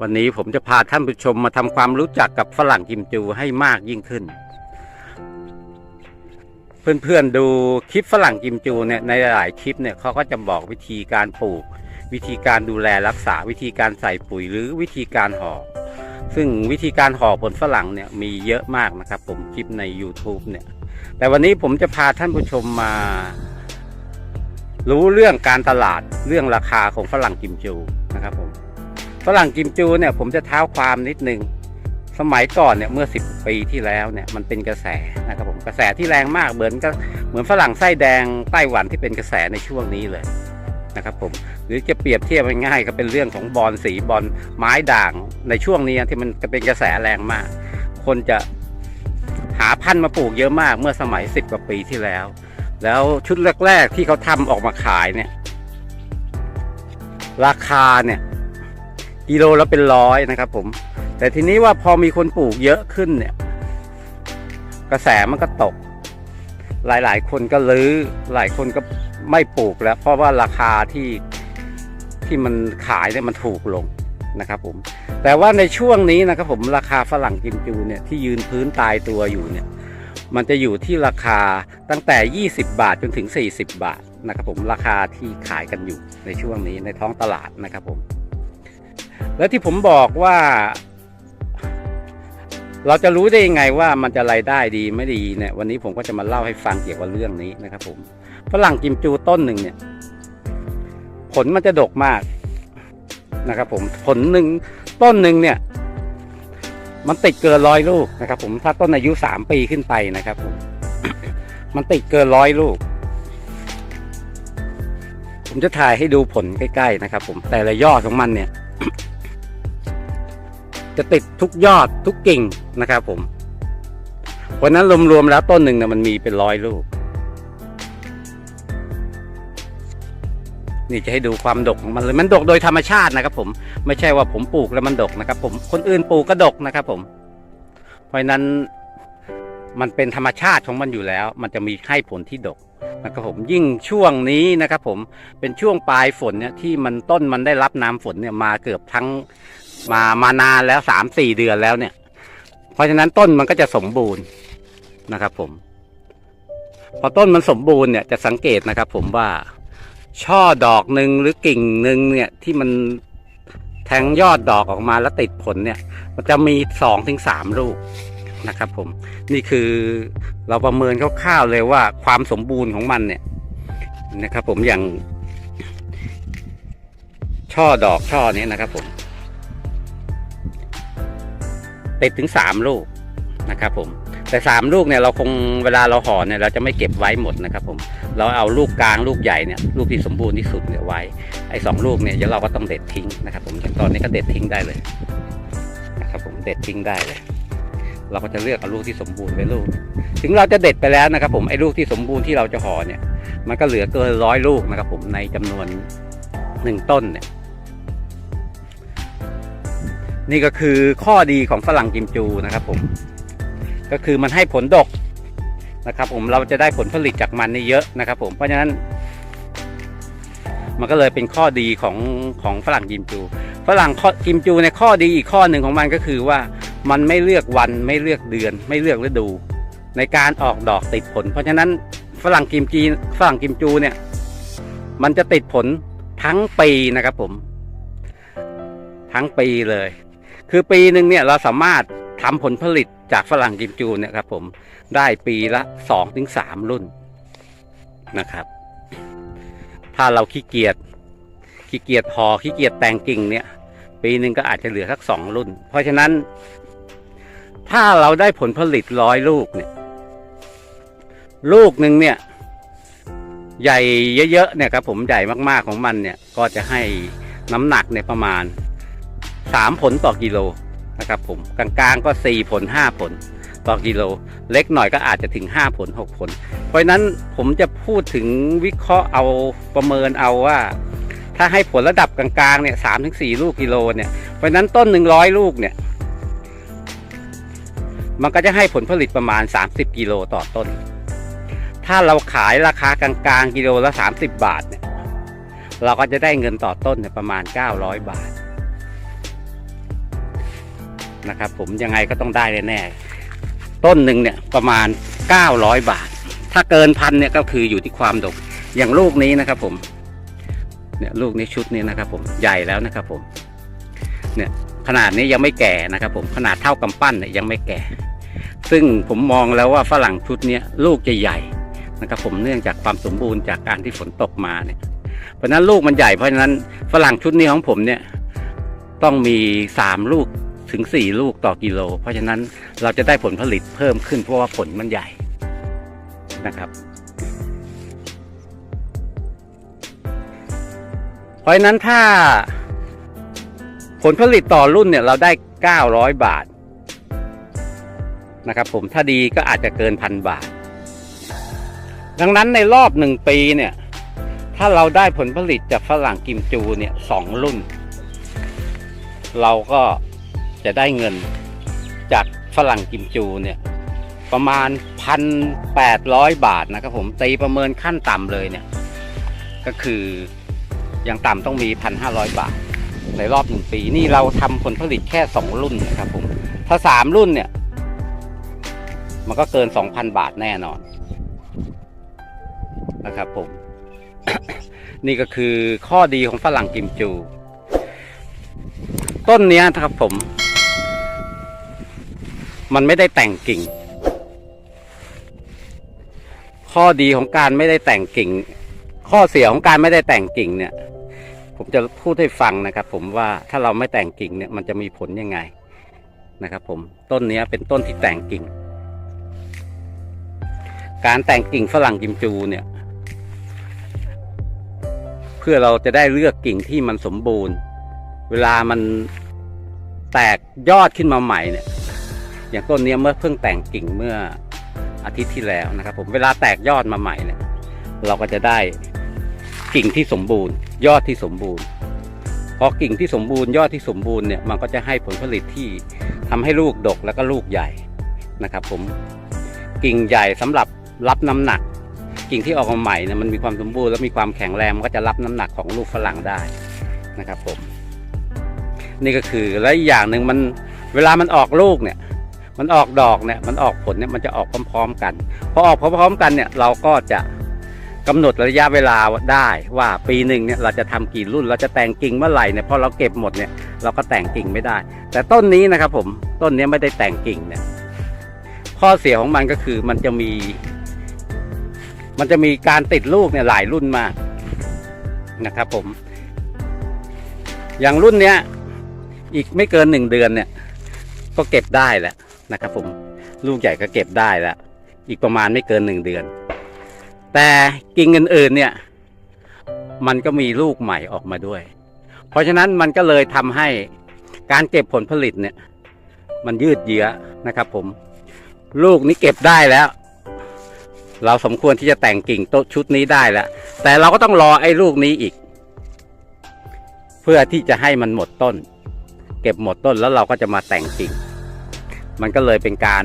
วันนี้ผมจะพาท่านผู้ชมมาทำความรู้จักกับฝรั่งกิมจูให้มากยิ่งขึ้น เพื่อนๆดูคลิปฝรั่งกิมจูเนี่ยในหลายคลิปเนี่ยเขาก็จะบอกวิธีการปลูก วิธีการดูแลรักษาวิธีการใส่ปุ๋ยหรือวิธีการห่อซึ่งวิธีการห่อผลฝรั่งเนี่ยมีเยอะมากนะครับ ผมคลิปใน YouTube เนี่ย แต่วันนี้ผมจะพาท่านผู้ชมมา รู้เรื่องการตลาดเรื่องราคาของฝรั่งกิมจูนะครับผม ฝรั่งกิมจูเนี่ยผมจะเท้าความนิดนึง สมัยก่อนเนี่ยเมื่อ 10 ปีที่แล้วเนี่ยมันเป็นกระแสนะครับผมกระแสที่แรงมากเหมือนก็เหมือนฝรั่งไส้แดงไต้หวันที่เป็นกระแสในช่วงนี้เลยนะครับผมหรือจะเปรียบเทียบง่ายๆก็เป็นเรื่องของบอลสีบอลไม้ด่างในช่วงนี้ที่มันเป็นกระแสแรงมาก คนจะหาพันธุ์มาปลูกเยอะมากเมื่อสมัย 10 กว่าปีที่แล้ว แล้วชุดแรก ๆ ที่เขาทำออกมาขายเนี่ย ราคาเนี่ย กิโลละเป็นร้อยนะครับ ผม แต่ทีนี้ว่าพอมีคนปลูกเยอะขึ้นเนี่ย กระแสมันก็ตก หลายๆ คนก็ลื้อหลายคนก็ไม่ปลูกแล้ว เพราะว่าราคาที่ที่มันขายเนี่ยมันถูกลงนะครับผม แต่ว่าในช่วงนี้นะครับผมราคาฝรั่งกิมจูเนี่ยที่ยืนพื้นตายตัวอยู่เนี่ย มันจะอยู่ที่ราคาตั้งแต่ 20 บาทจนถึง 40 บาทนะครับผมราคาที่ขายกันอยู่ในช่วงนี้ในท้องตลาดนะครับผม แล้วที่ผมบอกว่า เราจะรู้ได้ยังไงว่ามันจะรายได้ดีไม่ดีเนี่ยวันนี้ผมก็จะมาเล่าให้ฟังเกี่ยวกับเรื่องนี้นะครับ ผมฝรั่งกิมจูต้นหนึ่งเนี่ย ผลมันจะดกมากนะครับ ผมผลหนึ่งต้นหนึ่งเนี่ยมันติดเกินร้อยลูกนะครับ ผมถ้าต้นอายุสามปีขึ้นไปนะครับ ผม มันติดเกินร้อยลูก ผมจะถ่ายให้ดูผลใกล้ ๆ นะครับ ผมแต่ละยอดของมันเนี่ย จะติดทุกยอดทุกกิ่งนะครับผมเพราะนั้นรวมๆแล้วต้นหนึ่งเนี่ยมันมีเป็นร้อยลูก นี่จะให้ดูความดกของมันเลยมันดกโดยธรรมชาตินะครับ ผมไม่ใช่ว่าผมปลูกแล้วมันดกนะครับ ผมคนอื่นปลูกก็ดกนะครับ ผม เพราะฉะนั้นมันเป็นธรรมชาติของมันอยู่แล้ว มันจะมีให้ผลที่ดกนะครับผมยิ่งช่วงนี้นะครับ ผมเป็นช่วงปลายฝนเนี่ยที่มันต้นมันได้รับน้ำฝนเนี่ยมาเกือบทั้ง มามานานแล้วสามสี่เดือนแล้วเนี่ย เพราะฉะนั้นต้นมันก็จะสมบูรณ์นะครับ ผม พอต้นมันสมบูรณ์เนี่ยจะสังเกตนะครับ ผมว่าช่อดอกหนึ่งหรือกิ่งหนึ่งเนี่ยที่มันแทงยอดดอกออกมาแล้วติดผลเนี่ย มันจะมีสองถึงสามลูกนะครับ ผม นี่คือเราประเมินคร่าวๆเลยว่าความสมบูรณ์ของมันเนี่ยนะครับ ผมอย่างช่อดอกช่อนี้นะครับ ผม ติดถึงสามลูกนะครับผมแต่สามลูกเนี่ยเราคงเวลาเราห่อเนี่ยเราจะไม่เก็บไว้หมดนะครับผมเราเอาลูกกลางลูกใหญ่เนี่ยลูกที่สมบูรณ์ที่สุดเนี่ยไว้ไอ้สองลูกเนี่ยเดี๋ยวเราก็ต้องเด็ดทิ้งนะครับผมอย่างตอนนี้ก็เด็ดทิ้งได้เลยนะครับผมเด็ดทิ้งได้เลย เราก็จะเลือกเอาลูกที่สมบูรณ์ไปลูก ถึงเราจะเด็ดไปแล้วนะครับผมไอ้ลูกที่สมบูรณ์ที่เราจะห่อเนี่ยมันก็เหลือเกินร้อยลูกนะครับผมในจำนวนหนึ่งต้นเนี่ย นี่ก็คือข้อดีของฝรั่งกิมจูนะครับผม ก็คือมันให้ผลดกนะครับ ผมเราจะได้ผลผลิตจากมันนี่เยอะนะครับ ผมเพราะฉะนั้น มันก็เลยเป็นข้อดีของของฝรั่งกิมจู ฝรั่งกิมจูในข้อดีอีกข้อหนึ่งของมันก็คือว่ามันไม่เลือกวันไม่เลือกเดือน ไม่เลือกฤดู ในการออกดอกติดผล เพราะฉะนั้นฝรั่งกิมจีฝรั่งกิมจูเนี่ย มันจะติดผลทั้งปีนะครับผม ทั้งปีเลย คือปีหนึ่งเนี่ยเราสามารถทำผลผลิตจากฝรั่งกิมจูเนี่ยครับผมได้ปีละสองถึงสามรุ่นนะครับ ถ้าเราขี้เกียจขี้เกียจพอขี้เกียจแต่งกิ่งเนี่ย ปีหนึ่งก็อาจจะเหลือสักสองรุ่น เพราะฉะนั้น ถ้าเราได้ผลผลิตร้อยลูกเนี่ย ลูกหนึ่งเนี่ย ใหญ่เยอะๆเนี่ยครับผมใหญ่มากๆของมันเนี่ย ก็จะให้น้ำหนักเนี่ยประมาณ สามผลต่อกิโลนะครับผมกลางๆก็สี่ผลห้าผลต่อกิโล เล็กหน่อยก็อาจจะถึงห้าผลหกผล เพราะนั้นผมจะพูดถึงวิเคราะห์เอาประเมินเอาว่า ถ้าให้ผลระดับกลางๆเนี่ยสามถึงสี่ลูกกิโลเนี่ยเพราะนั้นต้นหนึ่งร้อยลูกเนี่ย มันก็จะให้ผลผลิตประมาณ 30 กิโลต่อต้น ถ้าเราขายราคากลางๆกิโลละ 30 บาทเนี่ยเราก็จะได้เงินต่อต้นเนี่ยประมาณ 900 บาท นะครับ ผมยังไงก็ต้องได้แน่ๆต้นหนึ่งเนี่ยประมาณ 900 บาท ถ้าเกินพันเนี่ยก็คืออยู่ที่ความดกอย่างลูกนี้นะครับ ผมเนี่ยลูกนี้ชุดนี้นะครับ ผมใหญ่แล้วนะครับ ผมเนี่ยขนาดนี้ยังไม่แก่นะครับ ผมขนาดเท่ากำปั้นเนี่ยยังไม่แก่ ซึ่งผมมองแล้วว่าฝรั่งชุดนี้ลูกจะใหญ่นะครับ ผมเนื่องจากความสมบูรณ์จากการที่ฝนตกมาเนี่ยเพราะฉะนั้นลูกมันใหญ่เพราะฉะนั้นฝรั่งชุดนี้ของผมเนี่ยต้องมีสามลูก ถึงสี่ลูกต่อกิโล เพราะฉะนั้นเราจะได้ผลผลิตเพิ่มขึ้นเพราะว่าผลมันใหญ่นะครับ เพราะฉะนั้นถ้าผลผลิตต่อรุ่นเนี่ยเราได้ 900 บาทนะครับผมถ้าดีก็อาจจะเกินพันบาท ดังนั้นในรอบหนึ่งปีเนี่ย ถ้าเราได้ผลผลิตจากฝรั่งกิมจูเนี่ยสองรุ่น เราก็ จะได้เงินจากฝรั่งกิมจูเนี่ยประมาณพันแปดร้อยบาทนะครับผมตีประเมินขั้นต่ำเลยเนี่ยก็คืออย่างต่ำต้องมีพันห้าร้อยบาท ในรอบหนึ่งปีนี่เราทำผลผลิตแค่สองรุ่นนะครับผมถ้าสามรุ่นเนี่ย มันก็เกินสองพันบาทแน่นอนนะครับผม นี่ก็คือข้อดีของฝรั่งกิมจู ต้นเนี้ยนะครับผม มันไม่ได้แต่งกิ่ง ข้อดีของการไม่ได้แต่งกิ่ง ข้อเสียของการไม่ได้แต่งกิ่งเนี่ย ผมจะพูดให้ฟังนะครับ ผมว่าถ้าเราไม่แต่งกิ่งเนี่ยมันจะมีผลยังไงนะครับ ผมต้นนี้เป็นต้นที่แต่งกิ่ง การแต่งกิ่งฝรั่งกิมจูเนี่ย เพื่อเราจะได้เลือกกิ่งที่มันสมบูรณ์ เวลามันแตกยอดขึ้นมาใหม่เนี่ย อย่างต้นนี้เมื่อเพิ่งแต่งกิ่งเมื่ออาทิตย์ที่แล้วนะครับ ผมเวลาแตกยอดมาใหม่เนี่ย เราก็จะได้กิ่งที่สมบูรณ์ ยอดที่สมบูรณ์พอกิ่งที่สมบูรณ์ยอดที่สมบูรณ์เนี่ยมันก็จะให้ผลผลิตที่ทำให้ลูกดกแล้วก็ลูกใหญ่นะครับ ผมกิ่งใหญ่สำหรับรับน้ำหนัก กิ่งที่ออกมาใหม่เนี่ยมันมีความสมบูรณ์และมีความแข็งแรงมันก็จะรับน้ำหนักของลูกฝรั่งได้นะครับ ผม นี่ก็คือและอีกอย่างหนึ่งมันเวลามันออกลูกเนี่ย มันออกดอกเนี่ยมันออกผลเนี่ยมันจะออกพร้อม ๆ กันพอออกพร้อมๆกันเนี่ยเราก็จะกำหนดระยะเวลาได้ว่าปีหนึ่งเนี่ยเราจะทำกี่รุ่นเราจะแต่งกิ่งเมื่อไหร่เนี่ยพอเราเก็บหมดเนี่ยเราก็แต่งกิ่งไม่ได้ แต่ต้นนี้นะครับผมต้นนี้ไม่ได้แต่งกิ่งเนี่ยข้อเสียของมันก็คือมันจะมี มันจะมีการติดลูกเนี่ยหลายรุ่นมากนะครับผม อย่างรุ่นเนี้ยอีกไม่เกินหนึ่งเดือนเนี่ย ก็เก็บได้แล้ว นะครับผมลูกใหญ่ก็เก็บได้แล้วอีกประมาณไม่เกินหนึ่งเดือน แต่กิ่งอื่นๆเนี่ย มันก็มีลูกใหม่ออกมาด้วย เพราะฉะนั้นมันก็เลยทำให้การเก็บผลผลิตเนี่ย มันยืดเยื้อนะครับ ผม ลูกนี้เก็บได้แล้ว เราสมควรที่จะแต่งกิ่งต้นชุดนี้ได้แล้ว แต่เราก็ต้องรอไอ้ลูกนี้อีก เพื่อที่จะให้มันหมดต้น เก็บหมดต้นแล้วเราก็จะมาแต่งกิ่ง มันก็เลยเป็นการ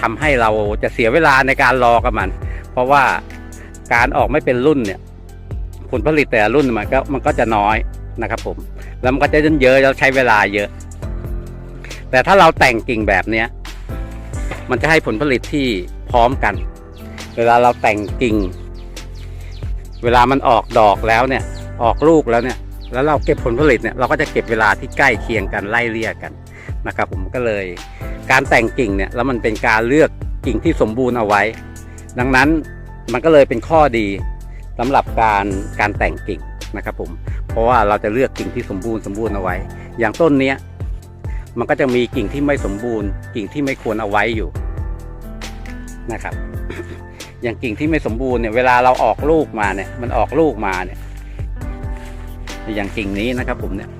ทำให้เราจะเสียเวลาในการรอกับมัน เพราะว่าการออกไม่เป็นรุ่นเนี่ย ผลผลิตแต่ละรุ่นมันก็มันก็จะน้อยนะครับผม แล้วมันก็จะเยอะแล้วใช้เวลาเยอะ แต่ถ้าเราแต่งกิ่งแบบเนี้ยมันจะให้ผลผลิตที่พร้อมกัน เวลาเราแต่งกิ่ง เวลามันออกดอกแล้วเนี่ย ออกลูกแล้วเนี่ย แล้วเราเก็บผลผลิตเนี่ย เราก็จะเก็บเวลาที่ใกล้เคียงกันไล่เลี่ยกันนะครับผมก็เลย การแต่งกิ่งเนี่ยแล้วมันเป็นการเลือกกิ่งที่สมบูรณ์เอาไว้ ดังนั้นมันก็เลยเป็นข้อดีสำหรับการการแต่งกิ่งนะครับผมเพราะว่าเราจะเลือกกิ่งที่สมบูรณ์สมบูรณ์เอาไว้ อย่างต้นเนี้ยมันก็จะมีกิ่งที่ไม่สมบูรณ์ กิ่งที่ไม่ควรเอาไว้อยู่นะครับ อย่างกิ่งที่ไม่สมบูรณ์เนี่ยเวลาเราออกลูกมาเนี่ย มันออกลูกมาเนี่ย อย่างกิ่งนี้นะครับผมเนี่ย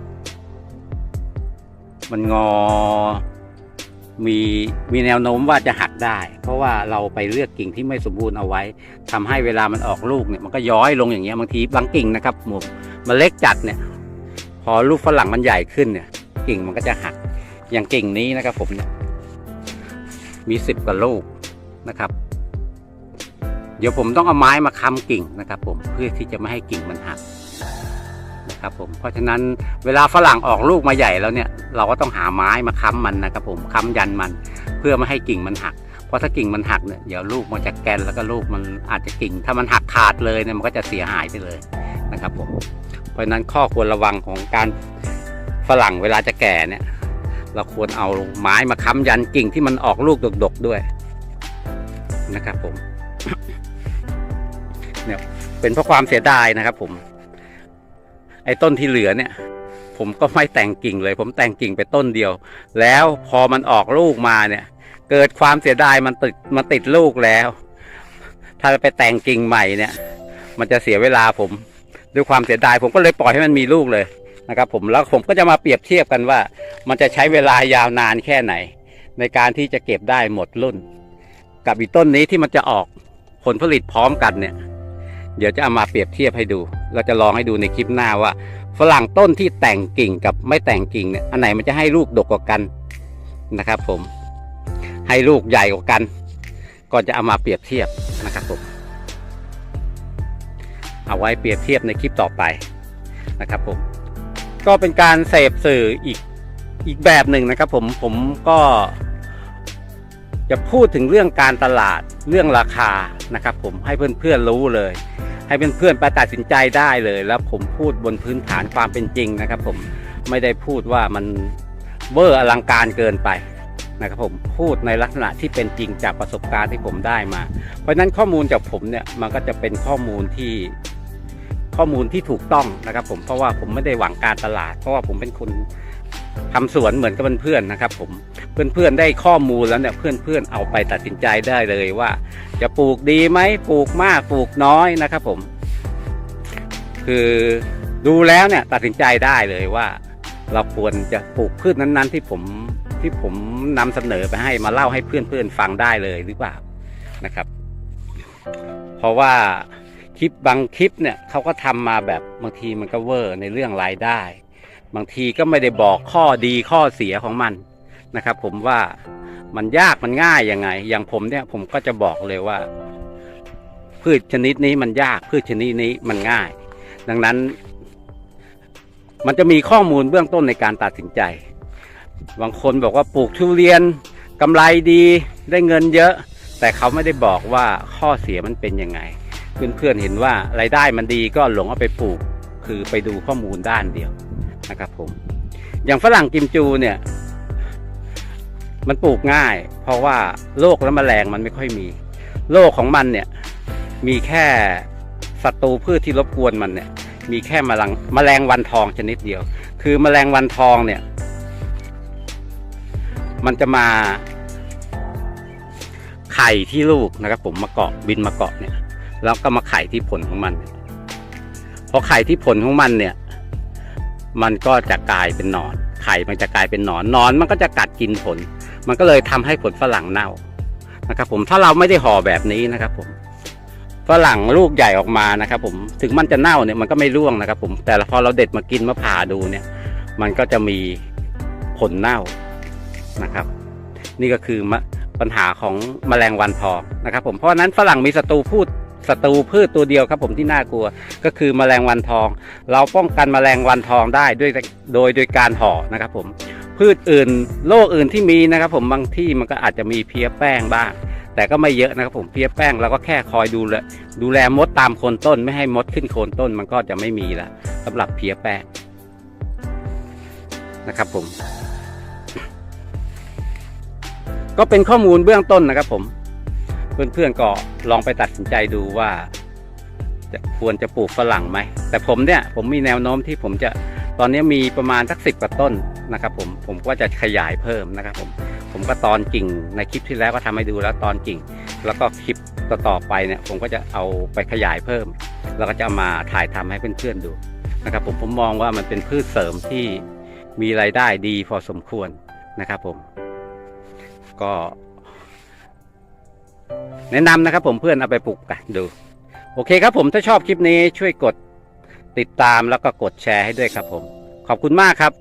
มันงอ มีมีแนวโน้มว่าจะหักได้ เพราะว่าเราไปเลือกกิ่งที่ไม่สมบูรณ์เอาไว้ทำให้เวลามันออกลูกเนี่ยมันก็ย้อยลงอย่างเงี้ยบางทีบางกิ่งนะครับหมวมันเล็กจัดเนี่ย พอลูกฝรั่งมันใหญ่ขึ้นเนี่ย กิ่งมันก็จะหักอย่างกิ่งนี้นะครับ ผมเนี่ยมีสิบกว่าลูกนะครับ เดี๋ยวผมต้องเอาไม้มาค้ำกิ่งนะครับ ผมเพื่อที่จะไม่ให้กิ่งมันหัก ครับผมเพราะฉะนั้นเวลาฝรั่งออกลูกมาใหญ่แล้วเนี่ยเราก็ต้องหาไม้มาค้ำมันนะครับผมค้ำยันมัน เพื่อไม่ให้กิ่งมันหัก เพราะถ้ากิ่งมันหักเนี่ยเดี๋ยวลูกมันจะแกนแล้วก็ลูกมันอาจจะกิ่ง ถ้ามันหักขาดเลยเนี่ยมันก็จะเสียหายไปเลยนะครับผมเพราะฉะนั้นข้อควรระวังของการฝรั่งเวลาจะแก่เนี่ยเราควรเอาไม้มาค้ำยันกิ่งที่มันออกลูกดกๆด้วยนะครับผมเนี่ยเป็นเพราะความเสียดายนะครับผม อ้ต้นที่เหลือเนี่ย ผมก็ไม่แต่งกิ่งเลย ผมแต่งกิ่งไปต้นเดียว แล้วพอมันออกลูกมาเนี่ย เกิดความเสียดายมันติดมันติดลูกแล้ว ถ้าไปแต่งกิ่งใหม่เนี่ย มันจะเสียเวลาผมด้วยความเสียดาย ผมก็เลยปล่อยให้มันมีลูกเลยนะครับ ผมแล้วผมก็จะมาเปรียบเทียบกันว่า มันจะใช้เวลายาวนานแค่ไหน ในการที่จะเก็บได้หมดรุ่น กับอีกต้นนี้ที่มันจะออกผลผลิตพร้อมกันเนี่ย เดี๋ยวจะเอามาเปรียบเทียบให้ดู เราจะลองให้ดูในคลิปหน้าว่า ฝรั่งต้นที่แต่งกิ่งกับไม่แต่งกิ่งเนี่ยอันไหนมันจะให้ลูกดกกว่ากันนะครับ ผมให้ลูกใหญ่กว่ากันก่อนจะเอามาเปรียบเทียบนะครับผมเอาไว้เปรียบเทียบในคลิปต่อไปนะครับผมก็เป็นการเสพสื่ออีกอีกแบบหนึ่งนะครับ ผมผมก็ จะพูดถึงเรื่องการตลาดเรื่องราคานะครับ ผมให้เพื่อนๆรู้เลย ให้เพื่อนๆไปตัดสินใจได้เลย แล้วผมพูดบนพื้นฐานความเป็นจริงนะครับ ผมไม่ได้พูดว่ามันเวอร์อลังการเกินไปนะครับผมพูดในลักษณะที่เป็นจริงจากประสบการณ์ที่ผมได้มา เพราะฉะนั้นข้อมูลจากผมเนี่ยมันก็จะเป็นข้อมูลที่ข้อมูลที่ถูกต้องนะครับ ผมเพราะว่าผมไม่ได้หวังการตลาด เพราะว่าผมเป็นคน ทำสวนเหมือนกับเพื่อนๆนะครับผมเพื่อนๆได้ข้อมูลแล้วเนี่ยเพื่อนๆเอาไปตัดสินใจได้เลยว่า จะปลูกดีไหมปลูกมากปลูกน้อยนะครับผม คือดูแล้วเนี่ยตัดสินใจได้เลยว่า เราควรจะปลูกพืชนั้น ๆ ที่ผมที่ผมนำเสนอไปให้มาเล่าให้เพื่อนๆฟังได้เลยหรือเปล่านะครับ เพราะว่าคลิปบางคลิปเนี่ยเขาก็ทำมาแบบบางทีมันก็เวอร์ในเรื่องรายได้ บางทีก็ไม่ได้บอกข้อดีข้อเสียของมันนะครับ ผมว่ามันยากมันง่ายยังไง อย่างผมเนี่ยผมก็จะบอกเลยว่า พืชชนิดนี้มันยากพืชชนิดนี้มันง่าย ดังนั้น มันจะมีข้อมูลเบื้องต้นในการตัดสินใจ บางคนบอกว่าปลูกทุเรียนกำไรดีได้เงินเยอะ แต่เขาไม่ได้บอกว่าข้อเสียมันเป็นยังไง เพื่อนๆเห็นว่ารายได้มันดีก็หลงเอาไปปลูก คือไปดูข้อมูลด้านเดียว นะครับผม อย่างฝรั่งกิมจูเนี่ย มันปลูกง่าย เพราะว่าโรคและแมลงมันไม่ค่อยมีโรคของมันเนี่ย มีแค่ศัตรูพืชที่รบกวนมันเนี่ย มีแค่แมลงแมลงวันทองชนิดเดียว คือแมลงวันทองเนี่ย มันจะมาไข่ที่ลูกนะครับ ผมมาเกาะบินมาเกาะเนี่ย แล้วก็มาไข่ที่ผลของมันพอไข่ที่ผลของมันเนี่ย มันก็จะกลายเป็นหนอน ไข่มันจะกลายเป็นหนอนหนอนมันก็จะกัดกินผล มันก็เลยทำให้ผลฝรั่งเน่านะครับ ผมถ้าเราไม่ได้ห่อแบบนี้นะครับผมฝรั่งลูกใหญ่ออกมานะครับ ผมถึงมันจะเน่าเนี่ยมันก็ไม่ร่วงนะครับ ผมแต่พอเราเด็ดมากินมาผ่าดูเนี่ย มันก็จะมีผลเน่านะครับ นี่ก็คือปัญหาของแมลงวันทองนะครับ ผมเพราะฉะนั้นฝรั่งมีศัตรูพูด ศัตรูพืชตัวเดียวครับผมที่น่ากลัว ก็คือแมลงวันทอง เราป้องกันแมลงวันทองได้ด้วยโดยโดยการห่อนะครับผมพืชอื่นโรคอื่นที่มีนะครับผมบางที่มันก็อาจจะมีเพี้ยแป้งบ้าง แต่ก็ไม่เยอะนะครับผมเพี้ยแป้งเราก็แค่คอยดูแลดูแลมดตามโคนต้น ไม่ให้มดขึ้นโคนต้นมันก็จะไม่มีละสำหรับเพี้ยแป้งนะครับผม ก็เป็นข้อมูลเบื้องต้นนะครับผม เพื่อนๆก็ลองไปตัดสินใจดูว่าจะควรจะปลูกฝรั่งไหม แต่ผมเนี่ยผมมีแนวโน้มที่ผมจะตอนนี้มีประมาณสักสิบกว่าต้นนะครับผมผมก็จะขยายเพิ่มนะครับผมผมก็ตอนกิ่งในคลิปที่แล้วก็ทำให้ดูแล้วตอนกิ่ง แล้วก็คลิปต่อๆไปเนี่ยผมก็จะเอาไปขยายเพิ่ม แล้วก็จะามาถ่ายทำให้เพื่อนๆดูนะครับผมผมมองว่ามันเป็นพืชเสริมที่มีรายได้ดีพอสมควรนะครับผมก็ แนะนำนะครับผมเพื่อนเอาไปปลูกกันดู โอเคครับผมถ้าชอบคลิปนี้ช่วยกดติดตามแล้วก็กดแชร์ให้ด้วยครับผม ขอบคุณมากครับ